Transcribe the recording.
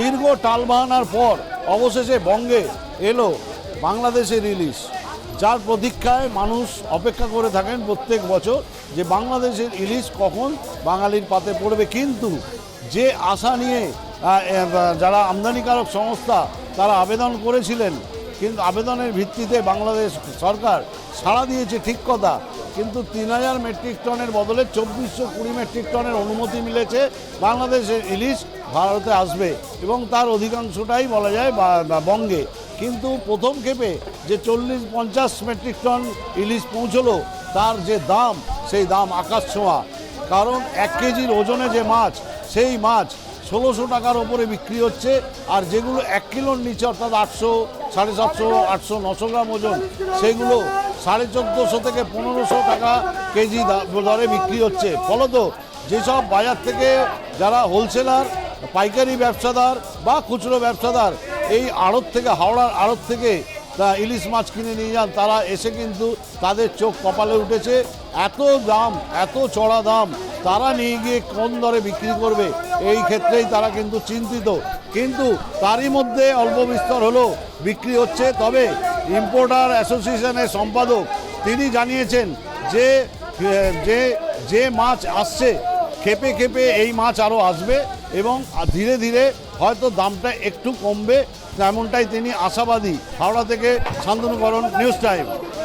দীর্ঘ টালবাহানার পর অবশেষে বঙ্গে এলো বাংলাদেশের ইলিশ যার প্রতীক্ষায় মানুষ অপেক্ষা করে থাকেন প্রত্যেক বছর যে বাংলাদেশের ইলিশ কখন বাঙালির পাতে পড়বে। কিন্তু যে আশা নিয়ে যারা আমদানিকারক সংস্থা, তারা আবেদন করেছিলেন, কিন্তু আবেদনের ভিত্তিতে বাংলাদেশ সরকার সাড়া দিয়েছে ঠিক কথা, কিন্তু তিন হাজার মেট্রিক টনের বদলে চব্বিশশো কুড়ি মেট্রিক টনের অনুমতি মিলেছে। বাংলাদেশের ইলিশ ভারতে আসবে এবং তার অধিকাংশটাই বলা যায় বঙ্গে। কিন্তু প্রথম ক্ষেপে যে চল্লিশ পঞ্চাশ মেট্রিক টন ইলিশ পৌঁছলো, তার যে দাম, সেই দাম আকাশ ছোঁয়া। কারণ এক কেজির ওজনে যে মাছ, সেই মাছ ষোলোশো টাকার ওপরে বিক্রি হচ্ছে, আর যেগুলো এক কিলোর নিচে, অর্থাৎ আটশো, সাড়ে সাতশো, আটশো, নশো গ্রাম ওজন, সেগুলো সাড়ে চোদ্দোশো থেকে পনেরোশো টাকা কেজি দরে বিক্রি হচ্ছে। ফলত যেসব বাজার থেকে যারা হোলসেলার পাইকারি ব্যবসাদার বা খুচরো ব্যবসাদার, এই আড়ত থেকে, হাওড়ার আড়ত থেকে তা ইলিশ মাছ কিনে নিয়ে যান। তারা এসে কিন্তু তাদের চোখ কপালে উঠেছে। এত দাম, এত চড়া দাম, তারা নিয়ে গিয়ে কোন দরে বিক্রি করবে? এই ক্ষেত্রেই তারা কিন্তু চিন্তিত। কিন্তু তারই মধ্যে অল্প বিস্তর হলো বিক্রি হচ্ছে। তবে ইম্পোর্টার অ্যাসোসিয়েশনের সম্পাদক, তিনি জানিয়েছেন যে যে যে মাছ আসছে খেপে খেপে এই মাছ আরও আসবে এবং ধীরে ধীরে হয়তো দামটা একটু কমবে তেমনটাই তিনি আশাবাদী, হাওড়া থেকে শান্তনুকরণ, নিউজ টাইম।